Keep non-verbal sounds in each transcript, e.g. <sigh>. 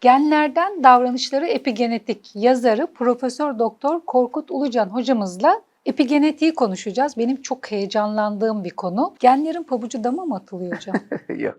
Genlerden davranışları epigenetik yazarı Profesör Doktor Korkut Ulucan hocamızla epigenetiği konuşacağız. Benim çok heyecanlandığım bir konu. Genlerin pabucu dama mı atılıyor hocam? <laughs> Yok.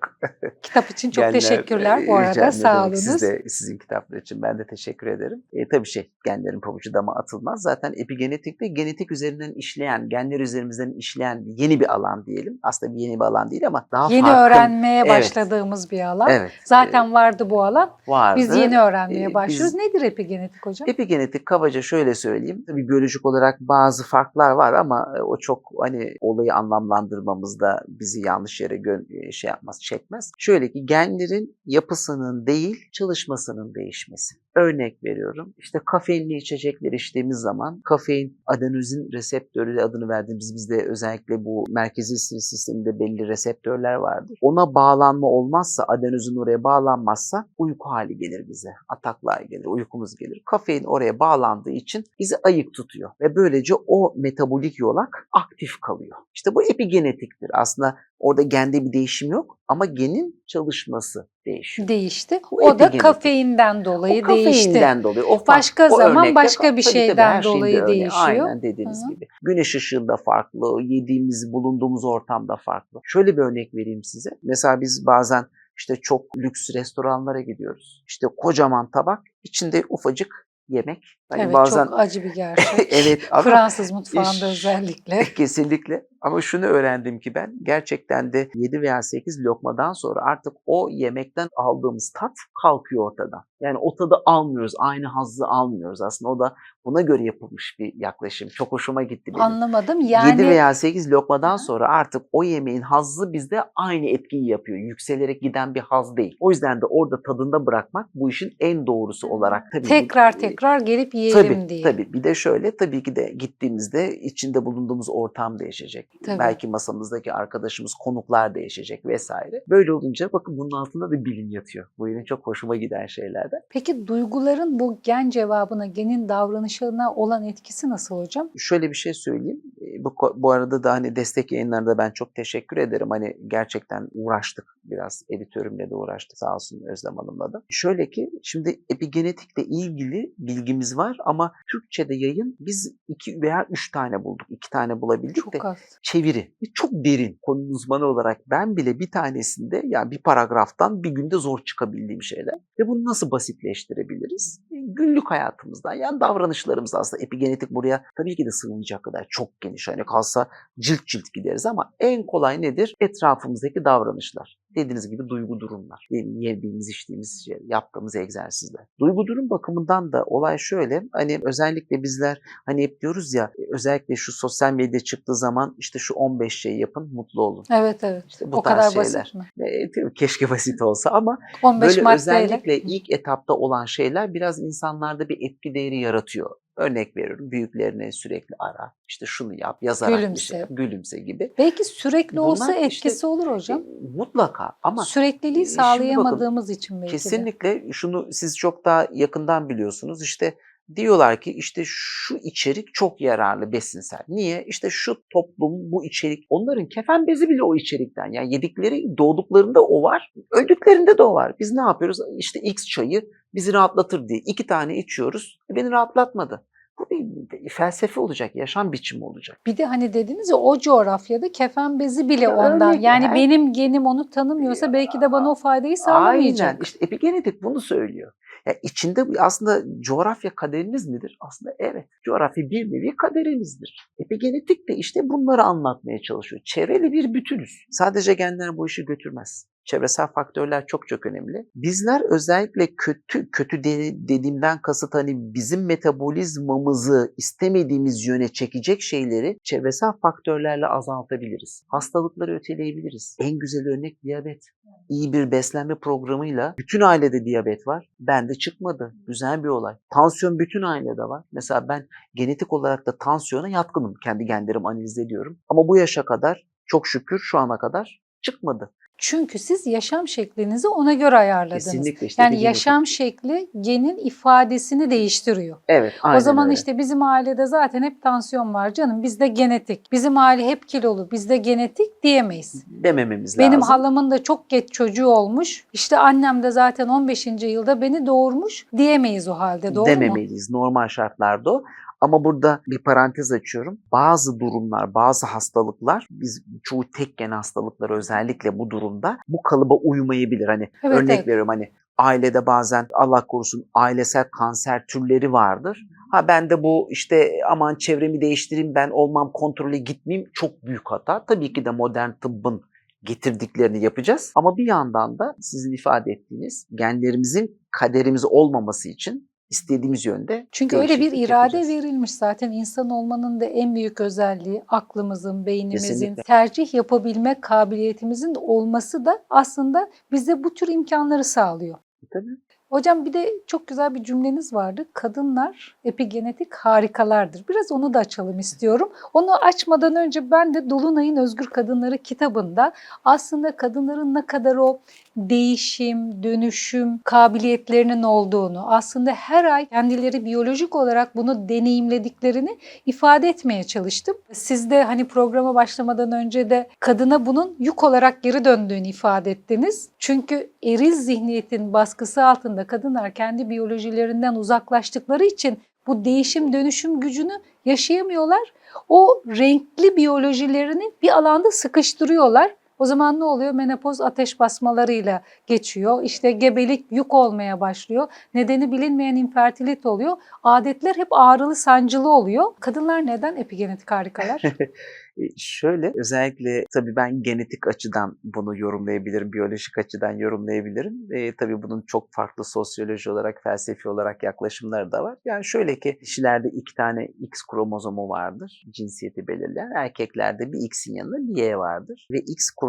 Kitap için çok Genler, teşekkürler e, bu rica arada. Sağ olunuz. Siz de, sizin kitaplar için ben de teşekkür ederim. E, tabii şey, genlerin pabucu dama atılmaz. Zaten epigenetikte genetik üzerinden işleyen, genler üzerinden işleyen yeni bir alan diyelim. Aslında bir yeni bir alan değil ama daha Yeni farklı. öğrenmeye Evet. başladığımız bir alan. Evet. Zaten vardı bu alan. e, vardı. Biz yeni öğrenmeye Ee, başlıyoruz. biz- Nedir epigenetik hocam? Epigenetik kabaca şöyle söyleyeyim. Tabii biyolojik olarak bazı farklar var ama e, o çok hani olayı anlamlandırmamızda bizi yanlış yere e, şey yapmaz, çekmez. Şöyle ki genlerin yapısının değil, çalışmasının değişmesi. Örnek veriyorum. İşte kafeinli içecekler içtiğimiz zaman kafein adenozin reseptörü adını verdiğimiz bizde özellikle bu merkezi sinir sisteminde belli reseptörler vardır. Ona bağlanma olmazsa, adenozin oraya bağlanmazsa uyku hali gelir bize. Ataklar gelir, uykumuz gelir. Kafein oraya bağlandığı için bizi ayık tutuyor ve böylece o metabolik yolak aktif kalıyor. İşte bu epigenetiktir. Aslında orada gende bir değişim yok ama genin çalışması değişiyor. Değişti. Bu O da epigenetik. kafeinden dolayı o değişti. kafeinden dolayı. O Başka o zaman örnekte başka tabii bir tabii şeyden şeyin dolayı örneği. değişiyor. Aynen dediğiniz gibi. Güneş ışığında farklı, yediğimiz, bulunduğumuz ortamda farklı. Şöyle bir örnek vereyim size. Mesela biz bazen işte çok lüks restoranlara gidiyoruz. İşte kocaman tabak, içinde ufacık yemek. Hani evet bazen çok acı bir <laughs> gerçek. evet ama Fransız mutfağında iş- özellikle. <laughs> Kesinlikle. Ama şunu öğrendim ki ben gerçekten de 7 veya 8 lokmadan sonra artık o yemekten aldığımız tat kalkıyor ortadan. Yani o tadı almıyoruz, aynı hazzı almıyoruz. Aslında o da buna göre yapılmış bir yaklaşım. Çok hoşuma gitti benim. Anlamadım. Yani 7 veya 8 lokmadan sonra artık o yemeğin hazzı bizde aynı etkiyi yapıyor. Yükselerek giden bir haz değil. O yüzden de orada tadında bırakmak bu işin en doğrusu olarak tabii ki- tekrar tekrar gelip yiyelim Tabii diye. tabii. Bir de şöyle tabii ki de gittiğimizde içinde bulunduğumuz ortam değişecek. Tabii. Belki masamızdaki arkadaşımız, konuklar değişecek vesaire. Böyle olunca bakın bunun altında bir bilim yatıyor. Bu benim çok hoşuma giden şeylerden. Peki duyguların bu gen cevabına, genin davranışına olan etkisi nasıl hocam? Şöyle bir şey söyleyeyim. E, Bu, bu arada da hani destek yayınlarında ben çok teşekkür ederim. Hani gerçekten uğraştık biraz. Editörümle de uğraştık sağ olsun Özlem Hanım'la da. Şöyle ki şimdi epigenetikle ilgili bilgimiz var ama Türkçe'de yayın biz iki veya üç tane bulduk. iki tane bulabildik de Çok az. çeviri. Ve Çok derin. Konunun uzmanı olarak ben bile bir tanesinde yani bir paragraftan bir günde zor çıkabildiğim şeyler. Ve bunu nasıl basitleştirebiliriz? E, Günlük hayatımızdan yani davranışlarımızda aslında epigenetik buraya tabii ki de sığmayacak kadar çok geniş. Hani kalsa cilt cilt gideriz ama en kolay nedir? Etrafımızdaki davranışlar. Dediğiniz gibi duygu durumlar. Yediğimiz, içtiğimiz, şey, yaptığımız egzersizler. Duygu durum bakımından da olay şöyle. Hani özellikle bizler hani hep diyoruz ya özellikle şu sosyal medya çıktığı zaman işte şu 15 şeyi yapın mutlu olun. Evet evet. İşte bu o tarz kadar şeyler. basit mi? E, tabii keşke basit olsa ama 15 böyle özellikle ilk etapta olan şeyler biraz insanlarda bir etki değeri yaratıyor. Örnek veriyorum büyüklerine sürekli ara. İşte şunu yap, yazarak bir Gülümse. şey yap, gülümse gibi. Belki sürekli Bunlar olsa işte- etkisi olur hocam. E, Mutlaka ama Sürekliliği e, şimdi bakın, sağlayamadığımız için belki de. Kesinlikle şunu siz çok daha yakından biliyorsunuz. İşte diyorlar ki işte şu içerik çok yararlı besinsel. Niye? İşte şu toplum bu içerik onların kefen bezi bile o içerikten. Yani yedikleri doğduklarında o var, öldüklerinde de o var. Biz ne yapıyoruz? İşte X çayı bizi rahatlatır diye iki tane içiyoruz. E, Beni rahatlatmadı. Bu bir felsefe olacak, yaşam biçimi olacak. Bir de hani dediniz ya o coğrafyada kefen bezi bile ondan. örnek yani yani. benim genim onu tanımıyorsa Ya, belki de bana o faydayı sağlamayacak. Aynen. İşte epigenetik bunu söylüyor. Ya içinde aslında coğrafya kaderiniz midir? Aslında evet. Coğrafya bir nevi kaderinizdir. Epigenetik de işte bunları anlatmaya çalışıyor. Çevreli bir bütünüz. Sadece genler bu işi götürmez. Çevresel faktörler çok çok önemli. Bizler özellikle kötü kötü de- dediğimden kasıt hani bizim metabolizmamızı istemediğimiz yöne çekecek şeyleri çevresel faktörlerle azaltabiliriz. Hastalıkları öteleyebiliriz. En güzel örnek diyabet iyi bir beslenme programıyla bütün ailede diyabet var. Bende çıkmadı. Güzel bir olay. Tansiyon bütün ailede var. Mesela ben genetik olarak da tansiyona yatkınım. Kendi genlerimi analiz ediyorum. Ama bu yaşa kadar çok şükür şu ana kadar çıkmadı. Çünkü siz yaşam şeklinizi ona göre ayarladınız. Kesinlikle işte Yani yaşam şekli genin ifadesini değiştiriyor. Evet, aynen o zaman öyle. işte bizim ailede zaten hep tansiyon var canım bizde genetik. Bizim aile hep kilolu bizde genetik diyemeyiz. demememiz Benim lazım. halamın da çok geç çocuğu olmuş. İşte annem de zaten 15. yılda beni doğurmuş diyemeyiz o halde doğru mu? dememeliyiz. Normal şartlarda o. Ama burada bir parantez açıyorum. Bazı durumlar, bazı hastalıklar, biz çoğu tek gen hastalıklar özellikle bu durumda bu kalıba uymayabilir. Hani Evet, örnek evet. veriyorum hani ailede bazen Allah korusun ailesel kanser türleri vardır. Ha ben de bu işte aman çevremi değiştireyim ben olmam kontrole gitmeyeyim çok büyük hata. Tabii ki de modern tıbbın getirdiklerini yapacağız. Ama bir yandan da sizin ifade ettiğiniz genlerimizin kaderimiz olmaması için istediğimiz yönde Çünkü öyle bir irade yapacağız. verilmiş zaten insan olmanın da en büyük özelliği aklımızın, beynimizin Kesinlikle. tercih yapabilme kabiliyetimizin olması da aslında bize bu tür imkanları sağlıyor. Tabii. Hocam bir de çok güzel bir cümleniz vardı. Kadınlar epigenetik harikalardır. Biraz onu da açalım istiyorum. Onu açmadan önce ben de Dolunay'ın Özgür Kadınları kitabında aslında kadınların ne kadar o değişim, dönüşüm kabiliyetlerinin olduğunu, aslında her ay kendileri biyolojik olarak bunu deneyimlediklerini ifade etmeye çalıştım. Siz de hani programa başlamadan önce de kadına bunun yük olarak geri döndüğünü ifade ettiniz. Çünkü eril zihniyetin baskısı altında kadınlar kendi biyolojilerinden uzaklaştıkları için bu değişim dönüşüm gücünü yaşayamıyorlar. O renkli biyolojilerini bir alanda sıkıştırıyorlar. O zaman ne oluyor? Menopoz ateş basmalarıyla geçiyor. İşte gebelik yük olmaya başlıyor. Nedeni bilinmeyen infertilit oluyor. Adetler hep ağrılı sancılı oluyor. Kadınlar neden epigenetik harikalar? <laughs> E, Şöyle özellikle tabii ben genetik açıdan bunu yorumlayabilirim, biyolojik açıdan yorumlayabilirim. E, tabii bunun çok farklı sosyoloji olarak, felsefi olarak yaklaşımları da var. Yani şöyle ki dişilerde iki tane X kromozomu vardır, cinsiyeti belirleyen. Erkeklerde bir X'in yanında bir Y vardır. Ve X kromozomu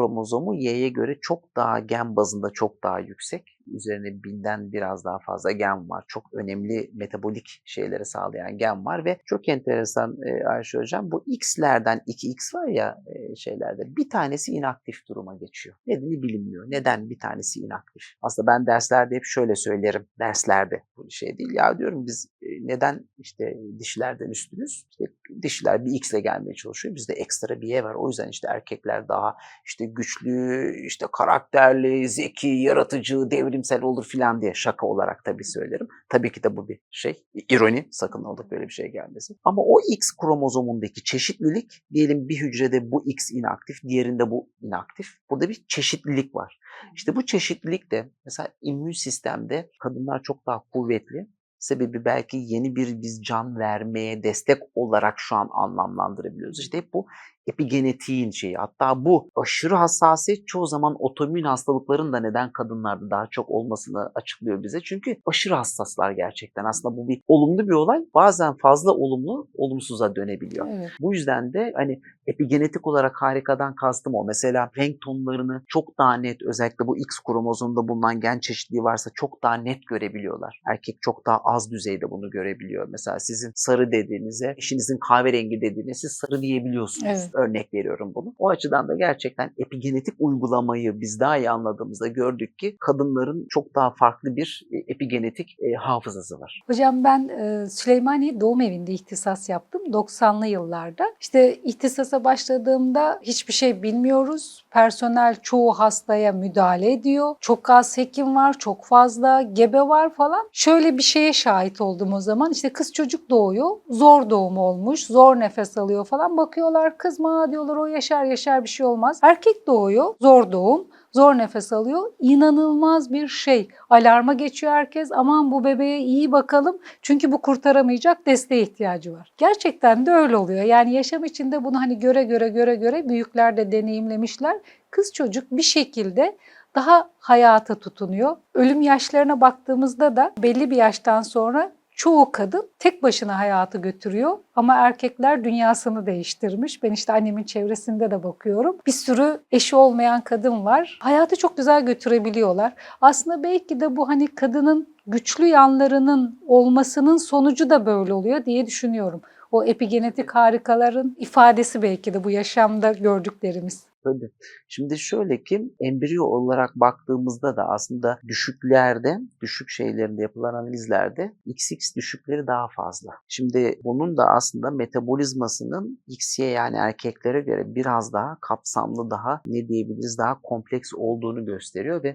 Y'ye göre çok daha gen bazında çok daha yüksek. Üzerine binden biraz daha fazla gen var. Çok önemli metabolik şeyleri sağlayan gen var ve çok enteresan e, Ayşe Hocam bu X'lerden 2X var ya e, şeylerde bir tanesi inaktif duruma geçiyor. Nedeni bilinmiyor. Neden bir tanesi inaktif? Aslında ben derslerde hep şöyle söylerim. Derslerde bu şey değil. Ya diyorum biz e, neden işte dişilerden üstünüz? İşte dişiler bir X'le gelmeye çalışıyor. Bizde ekstra bir Y var. O yüzden işte erkekler daha işte güçlü, işte karakterli, zeki, yaratıcı, devrimsel olur filan diye şaka olarak tabii söylerim. Tabii ki de bu bir şey, ironi. Sakın ola böyle bir şey gelmesin. Ama o X kromozomundaki çeşitlilik, diyelim bir hücrede bu X inaktif, diğerinde bu inaktif. Burada bir çeşitlilik var. İşte bu çeşitlilik de mesela immün sistemde kadınlar çok daha kuvvetli. Sebebi belki yeni bir biz can vermeye destek olarak şu an anlamlandırabiliyoruz. İşte hep bu epigenetiğin şeyi. Hatta bu aşırı hassasiyet çoğu zaman otoimmün hastalıkların da neden kadınlarda daha çok olmasını açıklıyor bize. Çünkü aşırı hassaslar gerçekten. Aslında bu bir olumlu bir olay. Bazen fazla olumlu, olumsuza dönebiliyor. Evet. Bu yüzden de hani epigenetik olarak harikadan kastım o. Mesela renk tonlarını çok daha net özellikle bu X kromozomda bulunan gen çeşitliliği varsa çok daha net görebiliyorlar. Erkek çok daha az düzeyde bunu görebiliyor. Mesela sizin sarı dediğinize eşinizin kahverengi dediğine siz sarı diyebiliyorsunuz. Evet. Örnek veriyorum bunu. O açıdan da gerçekten epigenetik uygulamayı biz daha iyi anladığımızda gördük ki kadınların çok daha farklı bir e, epigenetik e, hafızası var. Hocam ben e, Süleymaniye Doğum Evi'nde ihtisas yaptım 90'lı yıllarda. İşte ihtisasa başladığımda hiçbir şey bilmiyoruz. Personel çoğu hastaya müdahale ediyor. Çok az hekim var, çok fazla gebe var falan. Şöyle bir şeye şahit oldum o zaman. İşte kız çocuk doğuyor. Zor doğum olmuş, zor nefes alıyor falan. Bakıyorlar kızma diyorlar o yaşar yaşar bir şey olmaz. Erkek doğuyor, zor doğum. Zor nefes alıyor. İnanılmaz bir şey. Alarma geçiyor herkes. Aman bu bebeğe iyi bakalım. Çünkü bu kurtaramayacak desteğe ihtiyacı var. Gerçekten de öyle oluyor. Yani yaşam içinde bunu hani göre göre göre göre büyükler de deneyimlemişler. Kız çocuk bir şekilde daha hayata tutunuyor. Ölüm yaşlarına baktığımızda da belli bir yaştan sonra çoğu kadın tek başına hayatı götürüyor ama erkekler dünyasını değiştirmiş. Ben işte annemin çevresinde de bakıyorum. Bir sürü eşi olmayan kadın var. Hayatı çok güzel götürebiliyorlar. Aslında belki de bu hani kadının güçlü yanlarının olmasının sonucu da böyle oluyor diye düşünüyorum. O epigenetik harikaların ifadesi belki de bu yaşamda gördüklerimiz. Tabii. Şimdi şöyle ki embriyo olarak baktığımızda da aslında düşüklerde, düşük şeylerinde yapılan analizlerde XX düşükleri daha fazla. Şimdi bunun da aslında metabolizmasının XY yani erkeklere göre biraz daha kapsamlı, daha ne diyebiliriz daha kompleks olduğunu gösteriyor ve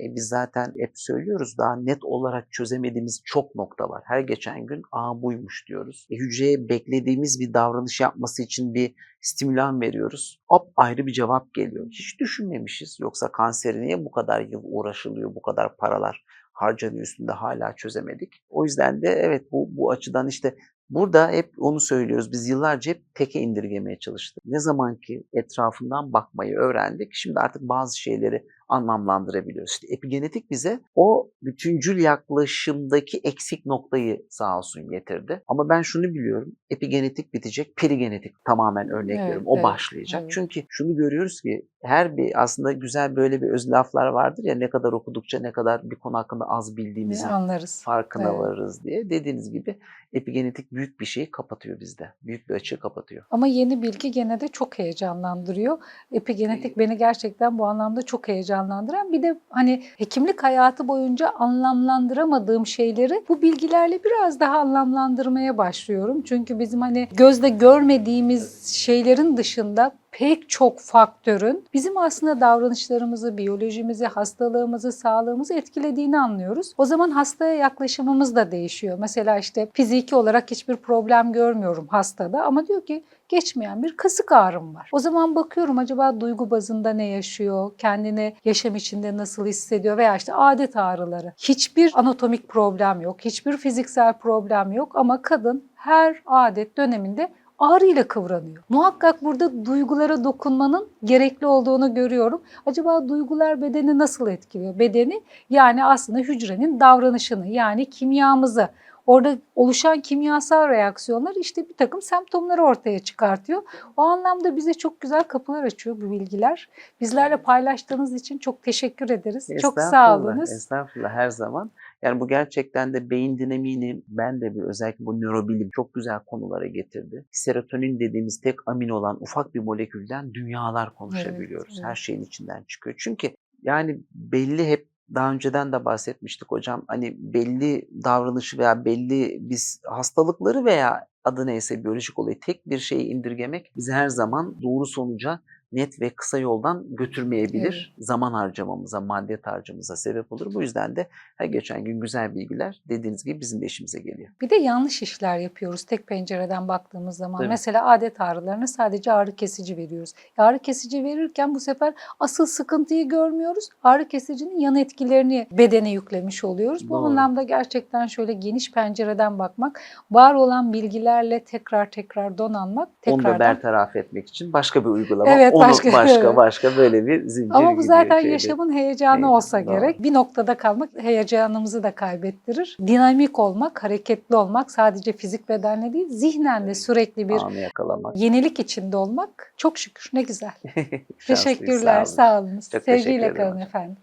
e, biz zaten hep söylüyoruz daha net olarak çözemediğimiz çok nokta var. Her geçen gün aa buymuş diyoruz. E, hücreye beklediğimiz bir davranış yapması için bir stimülan veriyoruz. Hop ayrı bir cevap geliyor. Hiç düşünmemişiz. Yoksa kanseri niye bu kadar yıl uğraşılıyor, bu kadar paralar harcanıyor üstünde hala çözemedik. O yüzden de evet bu, bu açıdan işte Burada hep onu söylüyoruz. Biz yıllarca hep teke indirgemeye çalıştık. Ne zaman ki etrafından bakmayı öğrendik, şimdi artık bazı şeyleri anlamlandırabiliyoruz. İşte epigenetik bize o bütüncül yaklaşımdaki eksik noktayı sağ olsun getirdi. Ama ben şunu biliyorum. Epigenetik bitecek, perigenetik tamamen örnek Evet, veriyorum. O evet, başlayacak. evet. Çünkü şunu görüyoruz ki her bir aslında güzel böyle bir öz laflar vardır ya ne kadar okudukça ne kadar bir konu hakkında az bildiğimizin anlarız. farkına Evet. varırız diye. Dediğiniz gibi epigenetik büyük bir şeyi kapatıyor bizde. Büyük bir açığı kapatıyor. Ama yeni bilgi gene de çok heyecanlandırıyor. Epigenetik beni gerçekten bu anlamda çok heyecanlandıran. Bir de hani hekimlik hayatı boyunca anlamlandıramadığım şeyleri bu bilgilerle biraz daha anlamlandırmaya başlıyorum. Çünkü bizim hani gözle görmediğimiz şeylerin dışında pek çok faktörün bizim aslında davranışlarımızı, biyolojimizi, hastalığımızı, sağlığımızı etkilediğini anlıyoruz. O zaman hastaya yaklaşımımız da değişiyor. Mesela işte fiziki olarak hiçbir problem görmüyorum hastada ama diyor ki geçmeyen bir kasık ağrım var. O zaman bakıyorum acaba duygu bazında ne yaşıyor, kendini yaşam içinde nasıl hissediyor veya işte adet ağrıları. Hiçbir anatomik problem yok, hiçbir fiziksel problem yok ama kadın her adet döneminde ağrıyla kıvranıyor. Muhakkak burada duygulara dokunmanın gerekli olduğunu görüyorum. Acaba duygular bedeni nasıl etkiliyor? Bedeni yani aslında hücrenin davranışını yani kimyamızı. Orada oluşan kimyasal reaksiyonlar işte bir takım semptomları ortaya çıkartıyor. O anlamda bize çok güzel kapılar açıyor bu bilgiler. Bizlerle paylaştığınız için çok teşekkür ederiz. Çok sağ olunuz. Estağfurullah her zaman. Yani bu gerçekten de beyin dinamiğini ben de bir özellikle bu nörobilim çok güzel konulara getirdi. Serotonin dediğimiz tek amin olan ufak bir molekülden dünyalar konuşabiliyoruz. evet. Her şeyin içinden çıkıyor. Çünkü yani belli hep daha önceden de bahsetmiştik hocam. Hani belli davranışı veya belli biz hastalıkları veya adı neyse biyolojik olayı tek bir şeyi indirgemek bizi her zaman doğru sonuca net ve kısa yoldan götürmeyebilir. Zaman harcamamıza, maddiyet harcamamıza sebep olur. Bu yüzden de her geçen gün güzel bilgiler dediğiniz gibi bizim de işimize geliyor. Bir de yanlış işler yapıyoruz tek pencereden baktığımız zaman. Tabii. Mesela adet ağrılarına sadece ağrı kesici veriyoruz. Ağrı kesici verirken bu sefer asıl sıkıntıyı görmüyoruz. Ağrı kesicinin yan etkilerini bedene yüklemiş oluyoruz. Bu Doğru. anlamda gerçekten şöyle geniş pencereden bakmak, var olan bilgilerle tekrar tekrar donanmak, Onu da bertaraf etmek için başka bir uygulama. Evet, Onu başka- başka başka böyle bir zincir Ama bu zaten şeyde. yaşamın heyecanı Heyecan, olsa doğru. gerek. Bir noktada kalmak heyecanımızı da kaybettirir. Dinamik olmak, hareketli olmak sadece fizik bedenle değil, zihnen de sürekli bir Anı yakalamak. yenilik içinde olmak çok şükür ne güzel. <laughs> Teşekkürler, sağ olun. teşekkür Sevgiyle ederim kalın efendim.